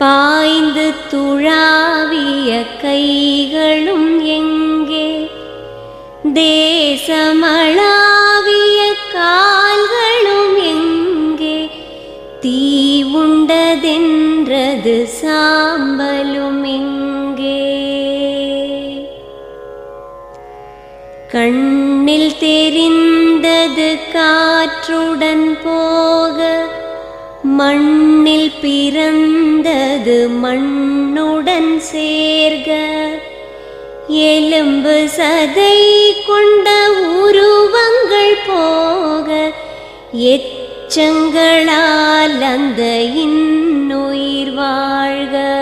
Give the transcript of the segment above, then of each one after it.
பாய்ந்து துழாவிய கைகளும் எங்கே? தேசமளாவிய கால்களும் எங்கே? தீ உண்டதென்றது சாம்பலும் எங்கே? கண்ணில் தெரிந்தது காற்றுடன் மண்ணில் பிறந்தது மண்ணுடன் சேர்க. எலும்பு சதை கொண்ட உருவங்கள் போக. எச்சங்களால் அந்த இன்னுயிர் வாழ்க.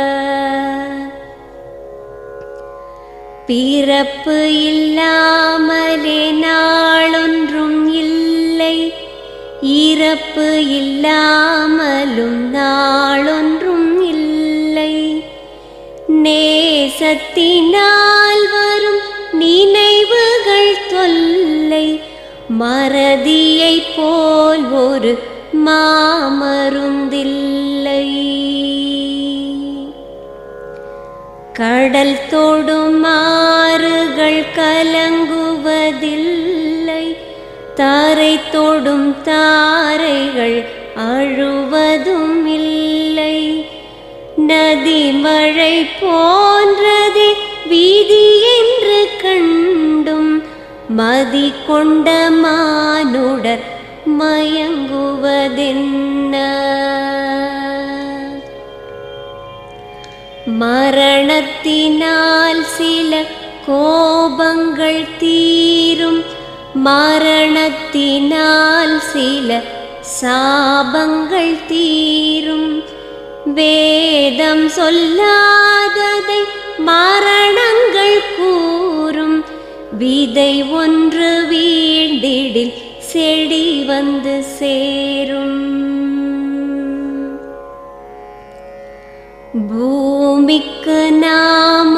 பிறப்பு இல்லாமலே நாளொன்றும் இல்லை. இறப்பு இல்லாமலும் நாளொன்றும் இல்லை. நேசத்தினால் வரும் நினைவுகள் தொல்லை மறதியைப் போல் ஒரு மாமருந்தில்லை. கடல் தொடும் ஆறுகள் கலங்குவதில்லை தாரை தோடும் தாரைகள் அழுவதும் இல்லை. நதி மழை போன்றதே வீதி என்று கண்டும் மதி கொண்ட மானுடர் மயங்குவதென்ன? மரணத்தினால் சில கோபங்கள் தீரும். மரணத்தினால் சில சாபங்கள் தீரும். வேதம் சொல்லாததை மரணங்கள் கூறும். விதை ஒன்று வீண்டிடில் செடி வந்து சேரும். பூமிக்கு நாம்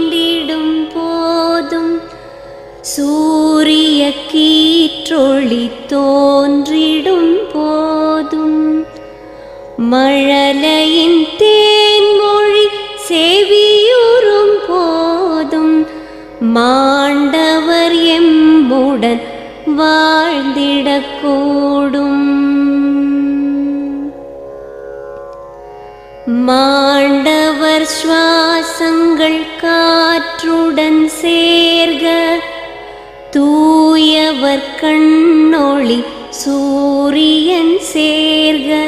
சூரிய கீற்றொளி தோன்றிடும் போதும். மழலையின் தேன்மொழி செவியுறும் போதும். மாண்டவர் எம்புடன் வாழ்ந்திடக்கூடும். மாண்டவர் சுவாசங்கள் பொரியன் சேர்க.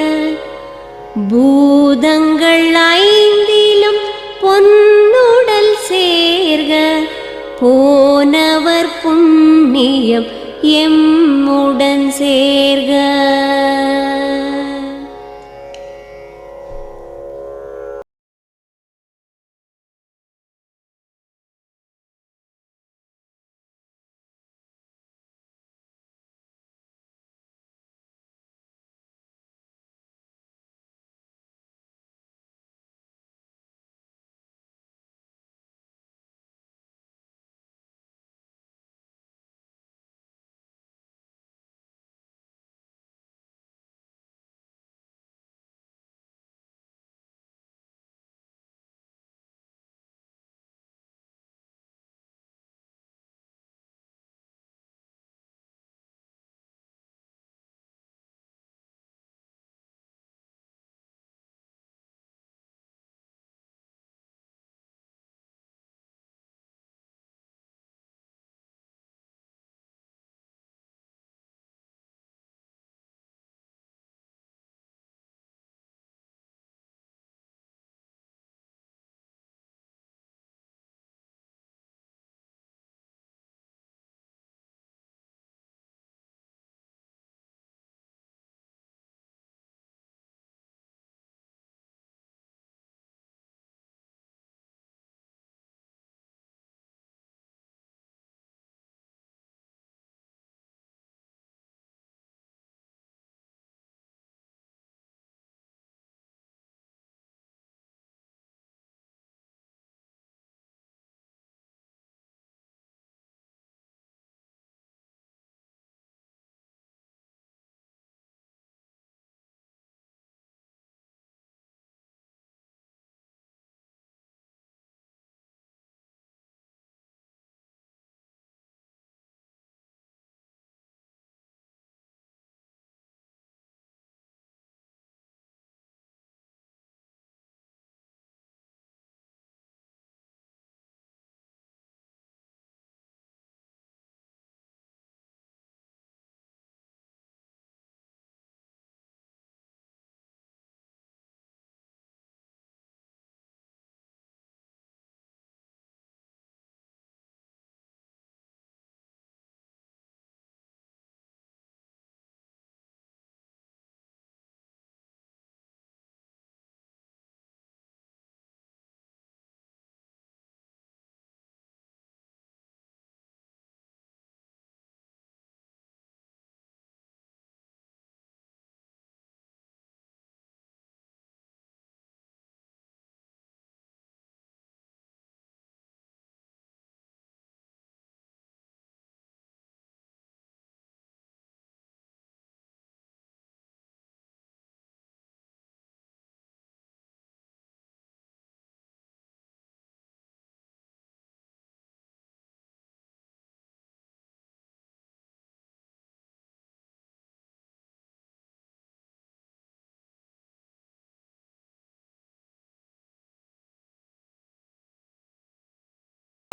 பூதங்கள் ஐந்திலும் பொன்னுடல் சேர்க. போனவர் புண்ணியம் எம்முடன் சேர்க.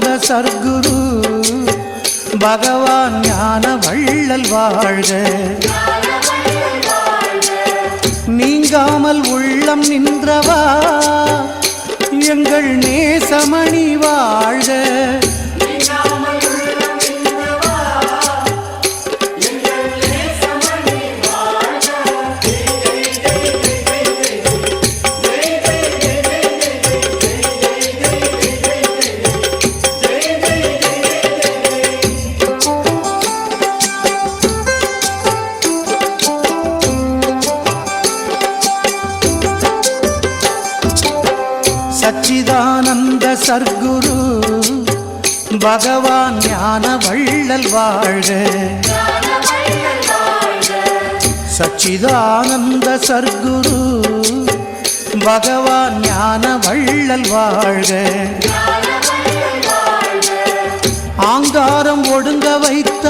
சர்க்குரு. பகவான் ஞான வள்ளல் வாழ்க. நீங்காமல் உள்ளம் நின்றவா. எங்கள் நேசமணி வாழ்க. சச்சிதானந்த சர்க்குரு. பகவான் ஞான வள்ளல் வாழ்க. ஆங்காரம் ஒடுங்க வைத்தவா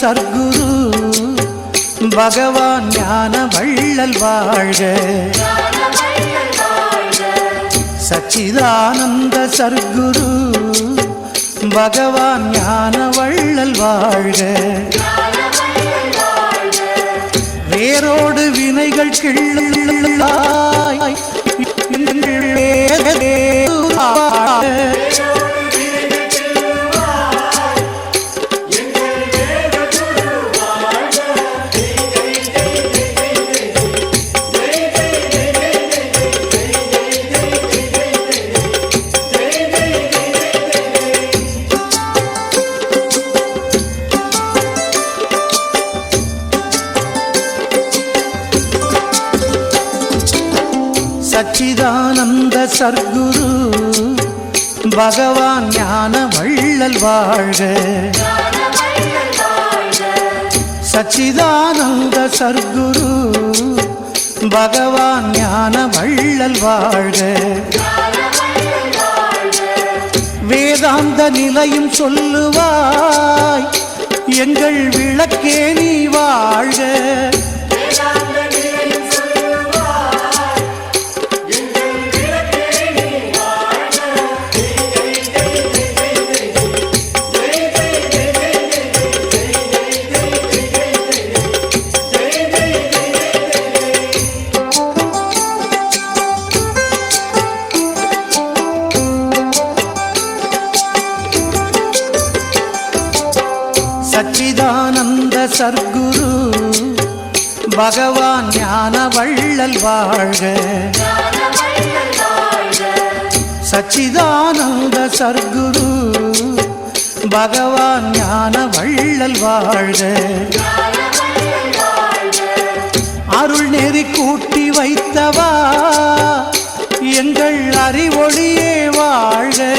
சர்க்குரு. பகவான் ஞான வள்ளல் வாழ்க. சச்சிதானந்த சர்க்குரு. பகவான் ஞான வள்ளல் வாழ்க. வேரோடு வினைகள் கிள்ளாய். சச்சிதானந்த சர்க்குரு. பகவான் ஞான வள்ளல் வாழ்க. சச்சிதானந்த சர்க்குரு. பகவான் ஞான வள்ளல் வாழ்க. வேதாந்த நிலையும் சொல்லுவாய் எங்கள் விளக்கே நீ வாழ்க. பகவான் ஞான வள்ளல் வாழ்க. சச்சிதானந்த சர்க்குரு. பகவான் ஞான வள்ளல் வாழ்க. அருள் நெறி கூட்டி வைத்தவா. எங்கள் அறிவொழியே வாழ்க.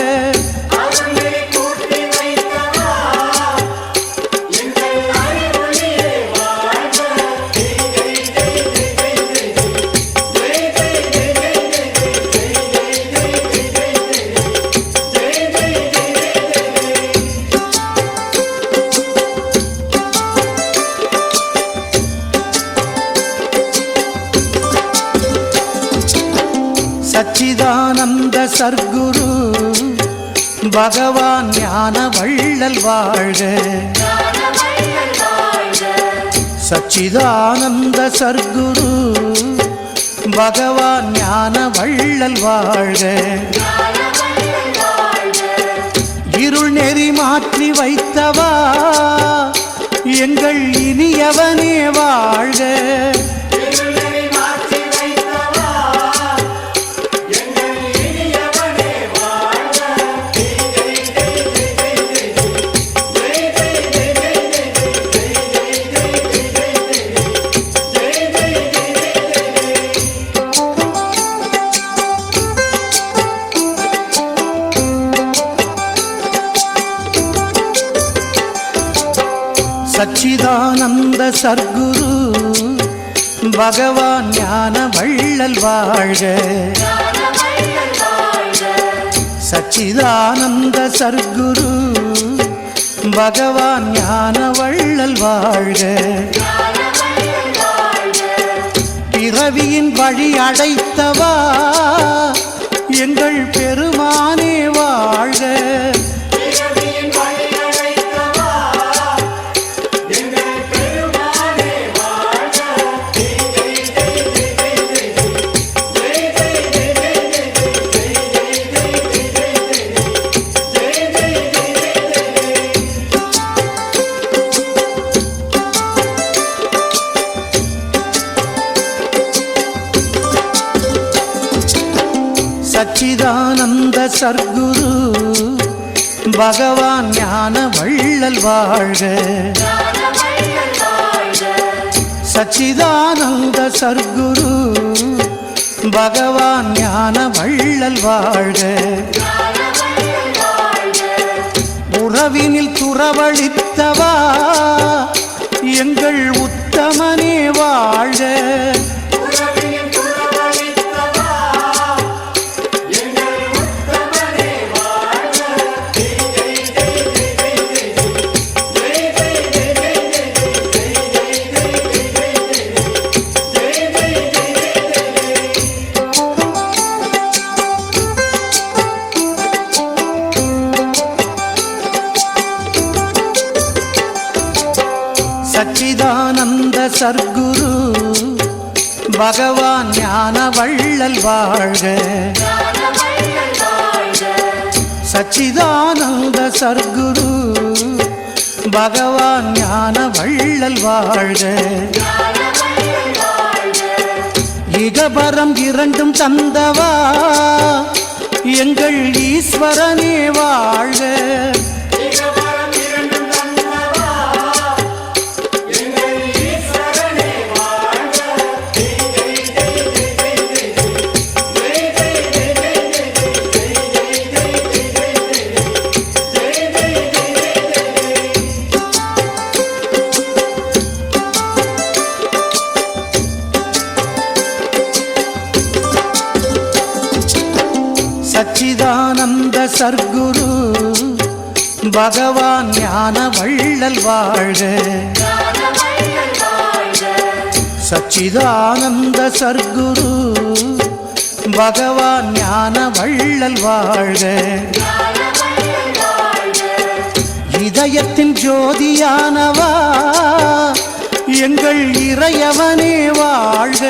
பகவான் ஞான வள்ளல் வாழ்க. சச்சிதானந்த சர்க்குரு. பகவான் ஞான வள்ளல் வாழ்க. இருள் நெறி மாற்றி வைத்தவா. எங்கள் இனியவனே வாழ்க. பகவான் ஞான வள்ளல் வாழ்க. சச்சிதானந்த சர்க்குரு. பகவான் ஞான வள்ளல் வாழ்க. பிறவியின் வழி அடைத்தவா எங்கள் பெருமானே வாழ்க. சர்க்குரு. பகவான் ஞான வள்ளல் வாழ்க. சச்சிதானந்த சர்க்குரு. பகவான் ஞான வள்ளல் வாழ்க. உறவினில் துறவழித்தவா. எங்கள் உத்தமனே வாழ்க. சச்சிதானந்த சர்க்குரு பகவான் ஞான வள்ளல் வாழ்க. சச்சிதானந்த சர்க்குரு பகவான் ஞான வள்ளல் வாழ்க. இகபரம் இரண்டும் தந்தவா எங்கள் ஈஸ்வரனே வாழ்க. சர்க்குரு பகவான் ஞான வள்ளல் வாழ்க. சச்சிதானந்த சர்க்குரு பகவான் ஞான வள்ளல் வாழ்க. இதயத்தின் ஜோதியானவா எங்கள் இறையவனே வாழ்க.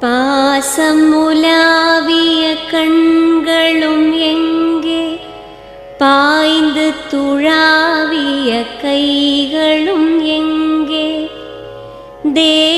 பாசமுலாவிய கண்களும் எங்கே? பாய்ந்து துழாவிய கைகளும் எங்கே? தே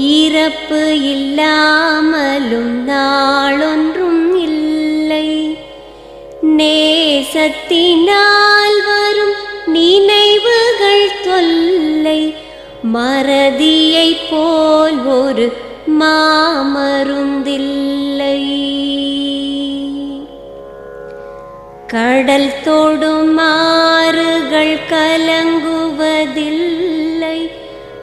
இறப்பு இல்லாமலும் நாளொன்றும் இல்லை. நேசத்தினால் வரும் நினைவுகள் தொல்லை மறதியை போல் ஒரு மாமருந்தில்லை. கடல் தோடும் ஆறுகள் கலங்குவதில்லை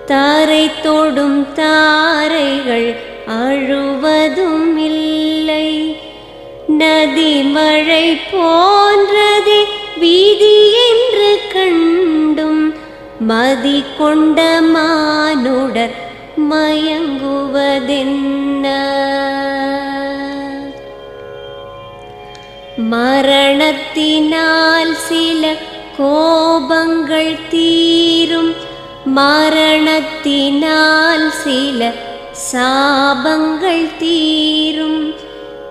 தாரை தோடும் தாரைகள் அழுவதும் இல்லை. நதி மழை போன்றதே வீதி என்று கண்டும் மதி கொண்ட மானுடர் மயங்குவதென்ன? மரணத்தினால் சில கோபங்கள் தீரும். மரணத்தினால் சில சாபங்கள் தீரும்.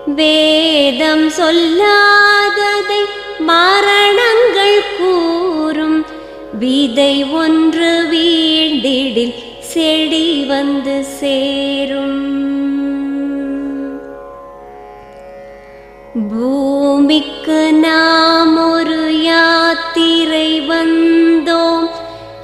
வேதம் சொல்லாததை மரணங்கள் கூறும். விதை ஒன்று வீண்டிடில் செடி வந்து சேரும். பூமிக்கு நாம் ஒரு யாத்திரை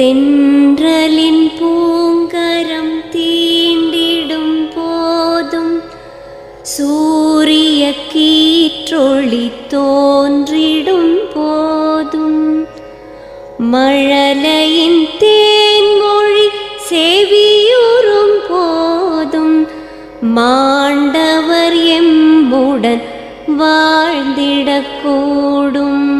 தென்றலின் பூங்கரம் தீண்டிடும் போதும். சூரிய கீற்றொளி தோன்றிடும் போதும். மழலையின் தேன்மொழி செவியுறும் போதும். மாண்டவர் எம்புடன் வாழ்ந்திடக்கூடும்.